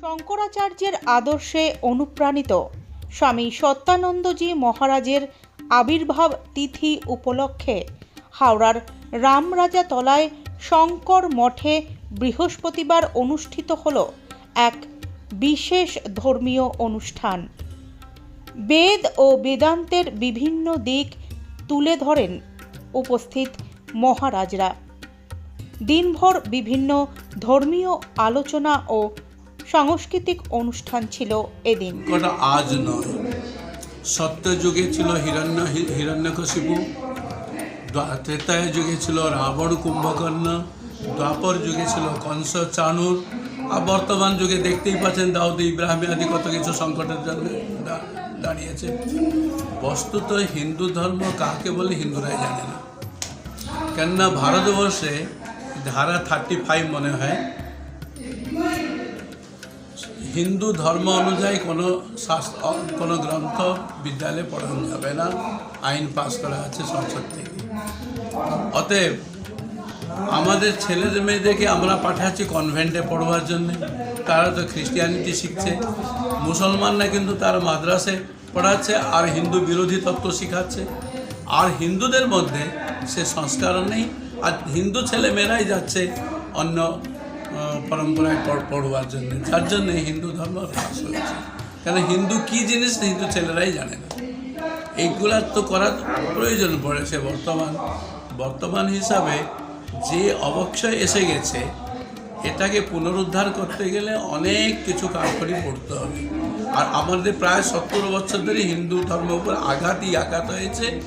শঙ্করাচার্যের আদর্শে অনুপ্রাণিত স্বামী সত্যানন্দজি মহারাজের আবির্ভাব তিথি উপলক্ষে হাওড়ার রামরাজা তলায় শঙ্কর মঠে বৃহস্পতিবার অনুষ্ঠিত হল এক বিশেষ ধর্মীয় অনুষ্ঠান। বেদ ও বেদান্তের বিভিন্ন দিক তুলে ধরেন উপস্থিত মহারাজরা। দিনভর বিভিন্ন ধর্মীয় আলোচনা ও সাংস্কৃতিক অনুষ্ঠান ছিল এদিন। আজ নয়। সত্যযুগে ছিল হিরণ্য হিরণ্যকশিপু। ত্রেতায় যুগে ছিল রাবণ কুম্ভকর্ণ। দ্বাপর যুগে ছিল কংস চানুর। আর বর্তমান যুগে দেখতেই পাচ্ছেন দাউদ ইব্রাহিম আদি কত কিছু সংকটের জন্য দাঁড়িয়েছে। বস্তুত হিন্দু ধর্ম কাকে বলে হিন্দুরাই জানে না। কেননা ভারতবর্ষে ধারা থার্টি ফাইভ মনে হয় হিন্দু ধর্ম অনুযায়ী কোনো শাস্ত্র কোনো গ্রন্থ বিদ্যালয়ে পড়ানো যাবে না। আইন পাস করা আছে সংসদ থেকে। অতএব আমাদের ছেলেদের মেয়েদেরকে আমরা পাঠাচ্ছি কনভেন্টে পড়বার জন্যে। তারা তো খ্রিস্টিয়ানিটি শিখছে। মুসলমানরা কিন্তু তারা মাদ্রাসে পড়াচ্ছে আর হিন্দু বিরোধী তত্ত্ব শেখাচ্ছে। আর হিন্দুদের মধ্যে সে সংস্কারও নেই। আর হিন্দু ছেলে মেয়েরাই যাচ্ছে অন্য পরম্পরায় পড়- পড়বার জন্য। যার জন্য হিন্দু ধর্ম হ্রাস হয়েছে। কেন হিন্দু কী জিনিস হিন্দু ছেলেরাই জানে না। এইগুলার তো করার প্রয়োজন পড়েছে বর্তমান। বর্তমান হিসাবে যে অবক্ষয় এসে গেছে, এটাকে পুনরুদ্ধার করতে গেলে অনেক কিছু কারকরি পড়তে হবে। আর আমাদের প্রায় সত্তর বছর ধরে হিন্দু ধর্মের উপর আঘাতই আঘাত হয়েছে।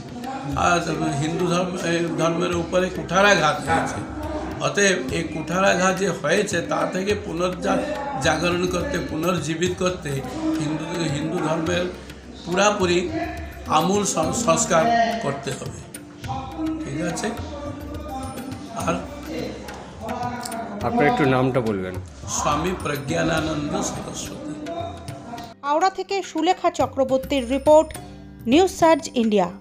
আর হিন্দু ধর্ম ধর্মের উপরে কুঠারাঘাত হয়েছে। অতএব এই কুঠারাঘাত যে হয়েছে তা থেকে পুনর্জা জাগরণ করতে পুনর্জীবিত করতে হিন্দু হিন্দু ধর্মের পুরাপুরি আমূল সং- সংস্কার করতে হবে। ঠিক আছে? আর আপনার একটু নামটা বলবেন। স্বামী প্রজ্ঞানানন্দ সরস্বতী। হাওড়া থেকে সুলেখা চক্রবর্তীর রিপোর্ট নিউজ সার্চ ইন্ডিয়া।